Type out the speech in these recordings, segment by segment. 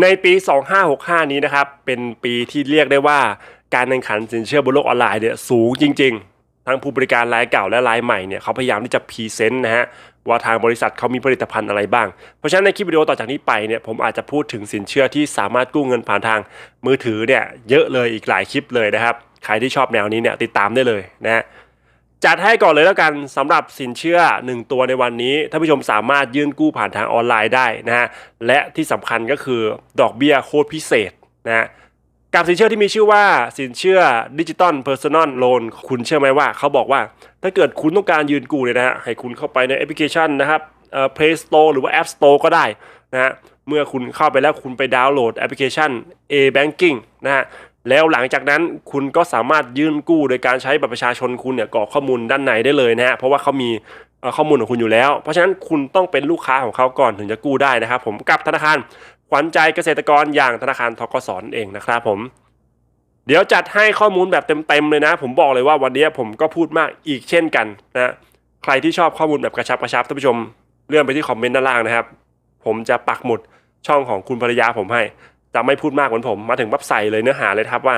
ในปี 2565 นี้นะครับ เป็นปีที่เรียกได้ว่าการแข่งขันสินเชื่อบนโลกออนไลน์เนี่ยสูงจริง ๆ ทั้งผู้บริการรายเก่าและรายใหม่เนี่ยเขาพยายามที่จะพรีเซนต์นะฮะว่าทางบริษัทเขามีผลิตภัณฑ์อะไรบ้าง เพราะฉะนั้นในคลิปวิดีโอต่อจากนี้ไปเนี่ยผมอาจจะพูดถึงสินเชื่อที่สามารถกู้เงินผ่านทางมือถือเนี่ยเยอะเลยอีกหลายคลิปเลยนะครับ ใครที่ชอบแนวนี้เนี่ยติดตามได้เลยนะฮะ จัดให้ก่อนเลยแล้วกันสำหรับสินเชื่อ 1 ตัวในวันนี้ท่านผู้ชมสามารถยื่นกู้ผ่านทางออนไลน์ได้นะฮะและที่สำคัญก็คือดอกเบี้ยโคตรพิเศษนะฮะกับสินเชื่อที่มีชื่อว่าสินเชื่อดิจิตอลเพอร์ซันอลโลนคุณเชื่อไหมว่าเขาบอกว่า ถ้าเกิดคุณต้องการยืนกู้เนี่ยนะฮะให้คุณเข้าไปในแอปพลิเคชันนะครับเอ่อ Play Store หรือว่า App Store ก็ได้นะฮะเมื่อคุณเข้าไปแล้วคุณไปดาวน์โหลดแอปพลิเคชัน A Banking นะฮะ แล้วหลังจากนั้นคุณก็สามารถยื่นกู้โดยการใช้บัตรประชาชนคุณเนี่ยกรอกข้อมูลด้านในได้เลยนะฮะเพราะว่าเขามีข้อมูลของคุณอยู่แล้ว เพราะฉะนั้นคุณต้องเป็นลูกค้าของเขาก่อนถึงจะกู้ได้นะครับ ผมกับธนาคารขวัญใจเกษตรกรอย่างธนาคารทกสนั่นเองนะครับผมเดี๋ยวจัดให้ข้อมูลแบบเต็มๆเลยนะ ผมบอกเลยว่าวันนี้ผมก็พูดมากอีกเช่นกันนะใครที่ชอบข้อมูลแบบกระชับกระชับท่านผู้ชมเลื่อนไปที่คอมเมนต์ด้านล่างนะครับ ผมจะปักหมุดช่องของคุณภรรยาผมให้ จะไม่พูดมากเหมือนผม มาถึงปั๊บใส่เลยเนื้อหาเลยครับว่า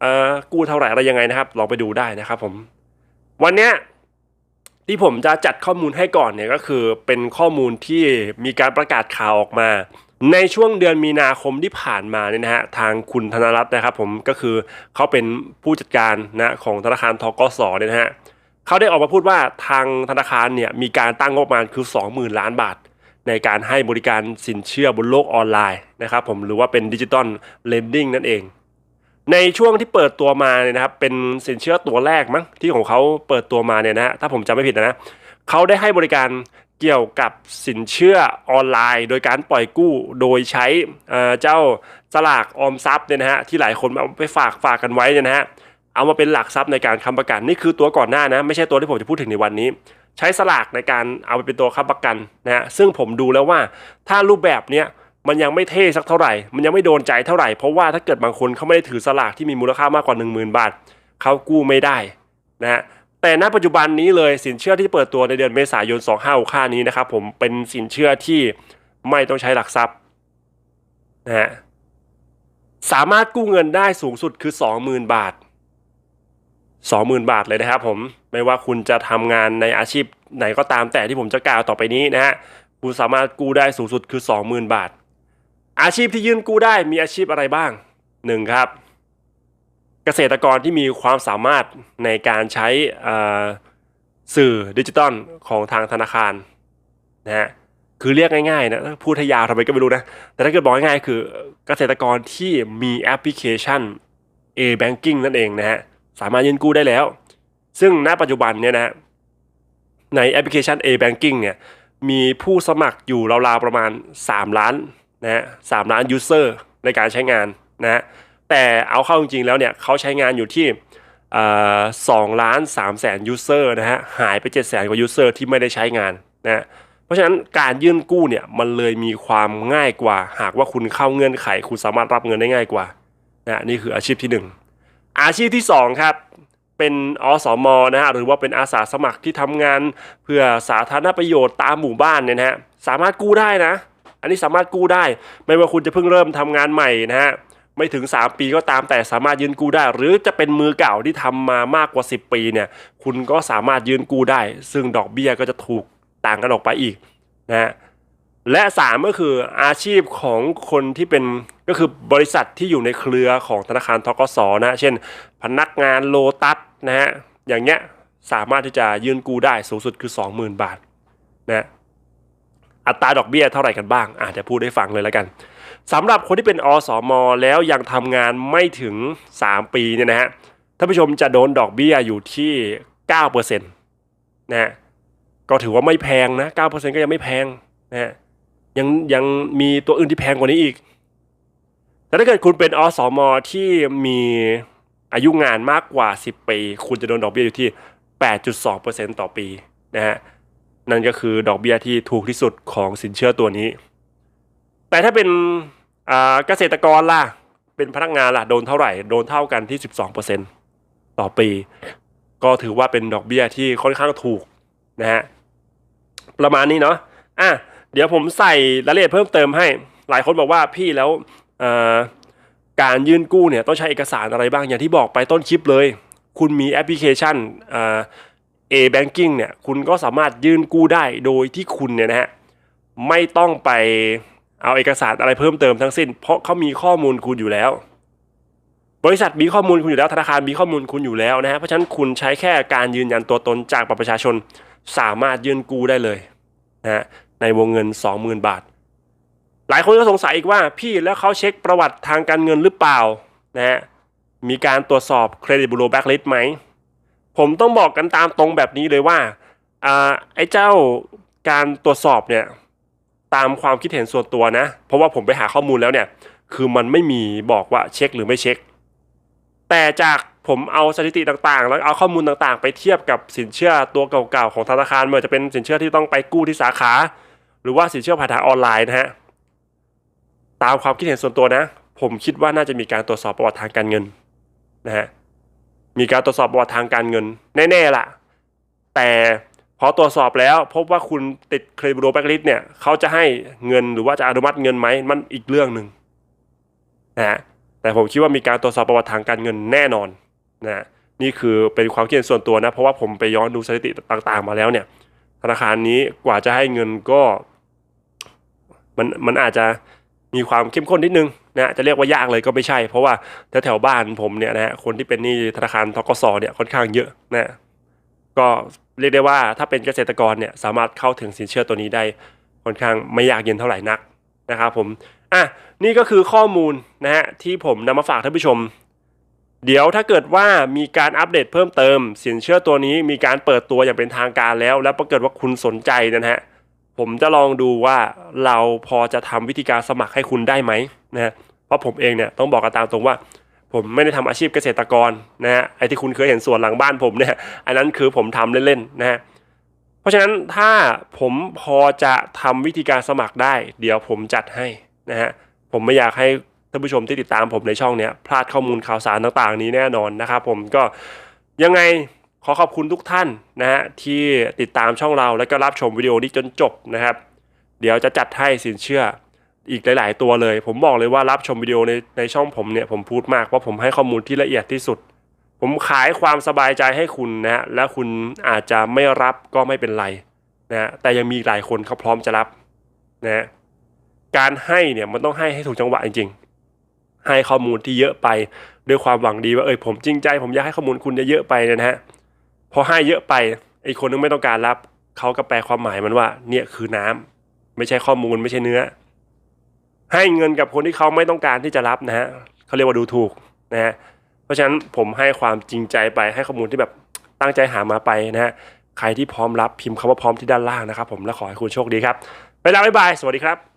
เออกู้เท่าไหร่อะไรยังไงนะครับลองไปดูได้นะครับผม วันเนี้ยที่ผมจะจัดข้อมูลให้ก่อนเนี่ยก็คือเป็นข้อมูลที่มีการประกาศข่าวออกมา ในช่วงเดือนมีนาคมที่ผ่านมาเนี่ยนะฮะทางคุณธนรัตน์นะครับผมก็คือเขาเป็นผู้จัดการนะของธนาคารทกสเนี่ยนะฮะเขาได้ออกมาพูดว่าทางธนาคารเนี่ยมีการตั้งงบประมาณคือ 20,000 ล้านบาท ในการให้บริการสินเชื่อบนโลกออนไลน์นะครับผมหรือว่าเป็นดิจิตอลเลนดิ้งนั่นเอง ในช่วงที่เปิดตัวมาเนี่ยนะครับเป็นสินเชื่อตัวแรกมั้งที่ของเขาเปิดตัวมาเนี่ยนะฮะถ้าผมจำไม่ผิดนะเขาได้ให้บริการเกี่ยวกับสินเชื่อออนไลน์ โดยการปล่อยกู้โดยใช้เอ่อเจ้าสลากออมทรัพย์เนี่ยนะฮะที่หลายคนเอาไปฝากฝากกันไว้เนี่ยนะฮะเอามาเป็นหลักทรัพย์ในการค้ำประกันนี่คือตัวก่อนหน้านะไม่ใช่ตัวที่ผมจะพูดถึงในวันนี้ ใช้สลากในการเอาไปเป็นตัวค้ำประกันนะฮะซึ่งผมดูแล้วว่าถ้ารูปแบบเนี้ยมันยังไม่เท่สักเท่าไหร่ มันยังไม่โดนใจเท่าไหร่ เพราะว่าถ้าเกิดบางคนเขาไม่ได้ถือสลากที่มีมูลค่ามากกว่า 1 0,000 บาท เขากู้ไม่ได้นะฮะแต่ณปัจจุบันนี้เลยสินเชื่อที่เปิดตัวในเดือนเมษายน 2565นี้นะครับผมเป็นสินเชื่อที่ไม่ต้องใช้หลักทรัพย์นะฮะสามารถกู้เงินได้สูงสุดคือ 20,000 บาท 20,000 บาทเลยนะครับผมไม่ว่าคุณจะทำงานในอาชีพไหนก็ตามแต่ที่ผมจะกล่าวต่อไปนี้นะฮะคุณสามารถกู้ได้สูงสุดคือ 20,000 บาท อาชีพที่ยื่นกู้ได้มีอาชีพอะไรบ้างหนึ่งครับ เกษตรกรที่มีความสามารถในการใช้สื่อดิจิตอลของทางธนาคารนะฮะคือเรียกง่ายๆนะพูดให้ยาวทำไมก็ไม่รู้นะ แต่ถ้าเกิดบอกง่ายๆคือเกษตรกรที่มีแอปพลิเคชัน A-Banking นั่นเองนะฮะ สามารถยื่นกู้ได้แล้ว ซึ่งณปัจจุบันเนี่ยนะฮะในแอปพลิเคชัน A-Banking เนี่ยมีผู้สมัครอยู่ราวๆประมาณ 3 ล้านนะฮะสามล้านยูเซอร์ในการใช้งานนะฮะแต่เอาเข้าจริงๆแล้วเนี่ยเขาใช้งานอยู่ที่สองล้านสามแสนยูเซอร์นะฮะหายไป7จ็ดแสนกว่ายูเซอร์ที่ไม่ได้ใช้งานนะฮะเพราะฉะนั้นการยื่นกู้เนี่ยมันเลยมีความง่ายกว่า หากว่าคุณเข้าเงื่อนไข คุณสามารถรับเงินได้ง่ายกว่านะนี่คืออาชีพที่หนึ่ง อาชีพที่สองครับ เป็นอสมนะฮะหรือว่าเป็นอาสาสมัครที่ทำงาน เพื่อสาธารณประโยชน์ตามหมู่บ้านเนี่ยนะฮะสามารถกู้ได้นะ อันนี้สามารถกู้ได้ ไม่ว่าคุณจะเพิ่งเริ่มทำงานใหม่นะฮะไม่ถึง 3 ปีก็ตามแต่สามารถยืนกู้ได้ หรือจะเป็นมือเก่าที่ทำมามากกว่า 10 ปีเนี่ยคุณก็สามารถยืนกู้ได้ ซึ่งดอกเบี้ยก็จะถูกต่างกันออกไปอีกนะฮะ และ3ก็คืออาชีพของคนที่เป็นก็คือบริษัทที่อยู่ในเครือของธนาคารทกสนะเช่น พนักงานโลตัสนะฮะอย่างเงี้ยสามารถที่จะยื่นกู้ได้สูงสุดคือ 20,000 บาทนะอัตราดอกเบี้ยเท่าไหร่กันบ้างอาจจะพูดให้ฟังเลยแล้วกันสำหรับคนที่เป็นอสมแล้วยังทำงานไม่ถึง 3 ปีเนี่ยนะฮะท่านผู้ชมจะโดนดอกเบี้ยอยู่ที่9%นะฮะก็ถือว่าไม่แพงนะ9%ก็ยังไม่แพงนะฮะ ยังยังมีตัวอื่นที่แพงกว่านี้อีก แต่ถ้าเกิดคุณเป็นอสมที่มีอายุงานมากกว่า 10 ปี คุณจะโดนดอกเบี้ยอยู่ที่ 8.2%ต่อปีนะฮะ นั่นก็คือดอกเบี้ยที่ถูกที่สุดของสินเชื่อตัวนี้ แต่ถ้าเป็นเกษตรกรล่ะ เป็นพนักงานล่ะ โดนเท่าไหร่ โดนเท่ากันที่ 12%ต่อปี ก็ถือว่าเป็นดอกเบี้ยที่ค่อนข้างถูกนะฮะ ประมาณนี้เนาะ อะ เดี๋ยวผมใส่รายละเอียดเพิ่มเติมให้ หลายคนบอกว่าพี่แล้วการยื่นกู้เนี่ยต้องใช้เอกสารอะไรบ้างอย่างที่บอกไปต้นคลิปเลย คุณมีแอปพลิเคชันเอ่อ A-banking เนี่ยคุณก็สามารถยื่นกู้ได้โดยที่คุณเนี่ยนะฮะไม่ต้องไปเอาเอกสารอะไรเพิ่มเติมทั้งสิ้น เพราะเขามีข้อมูลคุณอยู่แล้ว บริษัทมีข้อมูลคุณอยู่แล้วธนาคารมีข้อมูลคุณอยู่แล้วนะฮะเพราะฉะนั้นคุณใช้แค่การยืนยันตัวตนจากบัตรประชาชน สามารถยื่นกู้ได้เลยนะฮะ ในวงเงิน 20,000 บาท หลายคนก็สงสัยอีกว่าพี่แล้วเขาเช็คประวัติทางการเงินหรือเปล่านะฮะมีการตรวจสอบเครดิตบูโรแบ็กลิสไหม ผมต้องบอกกันตามตรงแบบนี้เลยว่าอ่าไอ้เจ้าการตรวจสอบเนี่ยตามความคิดเห็นส่วนตัวนะ เพราะว่าผมไปหาข้อมูลแล้วเนี่ย คือมันไม่มีบอกว่าเช็คหรือไม่เช็ค แต่จากผมเอาสถิติต่างๆ แล้วเอาข้อมูลต่างๆ ไปเทียบกับสินเชื่อตัวเก่าๆของธนาคารไม่ว่าจะเป็นสินเชื่อที่ต้องไปกู้ที่สาขา หรือว่าสินเชื่อผ่านทางออนไลน์นะฮะตามความคิดเห็นส่วนตัวนะ ผมคิดว่าน่าจะมีการตรวจสอบประวัติทางการเงินนะฮะมีการตรวจสอบประวัติทางการเงิน แน่ๆล่ะ แต่พอตรวจสอบแล้ว พบว่าคุณติดเครดิตบูโรแบ็กลิสเนี่ยเขาจะให้เงินหรือว่าจะอนุมัติเงินไหมมันอีกเรื่องหนึ่งนะฮะแต่ผมคิดว่ามีการตรวจสอบประวัติทางการเงินแน่นอนนะฮะนี่คือเป็นความคิดเห็นส่วนตัวนะ เพราะว่าผมไปย้อนดูสถิติต่างๆ มาแล้วเนี่ย ธนาคารนี้กว่าจะให้เงินก็ มันมันอาจจะมีความเข้มข้นนิดนึงนะจะเรียกว่ายากเลยก็ไม่ใช่ เพราะว่าแถวแถวบ้านผมเนี่ยนะฮะคนที่เป็นหนี้ธนาคารทกสเนี่ยค่อนข้างเยอะนะก็เรียกได้ว่าถ้าเป็นเกษตรกรเนี่ยสามารถเข้าถึงสินเชื่อตัวนี้ได้ค่อนข้างไม่ยากเย็นเท่าไหร่นักนะครับผมอะนี่ก็คือข้อมูลนะฮะที่ผมนำมาฝากท่านผู้ชม เดี๋ยวถ้าเกิดว่ามีการอัปเดตเพิ่มเติม สินเชื่อตัวนี้มีการเปิดตัวอย่างเป็นทางการแล้ว แล้วปรากฏว่าคุณสนใจนะฮะ ผมจะลองดูว่าเราพอจะทำวิธีการสมัครให้คุณได้ไหมนะฮะเพราะผมเองเนี่ยต้องบอกกันตามตรงว่า ผมไม่ได้ทำอาชีพเกษตรกรนะฮะไอ้ที่คุณเคยเห็นสวนหลังบ้านผมเนี่ยอันนั้นคือผมทำเล่นๆนะฮะเพราะฉะนั้นถ้าผมพอจะทำวิธีการสมัครได้ เดี๋ยวผมจัดให้นะฮะผมไม่อยากให้ท่านผู้ชมที่ติดตามผมในช่องเนี้ยพลาดข้อมูลข่าวสารต่างๆ นี้แน่นอนนะครับผมก็ยังไง ขอขอบคุณทุกท่านนะฮะที่ติดตามช่องเราแล้วก็รับชมวิดีโอนี้จนจบนะครับ เดี๋ยวจะจัดให้สินเชื่ออีกหลาย ๆ ตัวเลย ผมบอกเลยว่ารับชมวิดีโอในในช่องผมเนี่ยผมพูดมากว่าะผมให้ข้อมูลที่ละเอียดที่สุด ผมขายความสบายใจให้คุณนะฮะและคุณอาจจะไม่รับก็ไม่เป็นไรนะฮะแต่ยังมีหลายคนเขาพร้อมจะรับนะฮะการให้เนี่ยมันต้องให้ให้ถูกจังหวะจริงๆ ให้ข้อมูลที่เยอะไปด้วยความหวังดีว่าเออผมจริงใจ ผมอยากให้ข้อมูลคุณเยอะๆไปนะฮะ พอให้เยอะไปไอ้คนนึงไม่ต้องการรับเขาก็แปลความหมายมันว่า เนี่ยคือน้ำไม่ใช่ข้อมูลไม่ใช่เนื้อ ให้เงินกับคนที่เขาไม่ต้องการที่จะรับนะฮะเขาเรียกว่าดูถูกนะฮะเพราะฉะนั้นผมให้ความจริงใจไปให้ข้อมูลที่แบบตั้งใจหามาไปนะฮะใครที่พร้อมรับพิมพ์คำว่าพร้อมที่ด้านล่างนะครับ ผมและขอให้คุณโชคดีครับไปแล้วบ๊ายบายสวัสดีครับ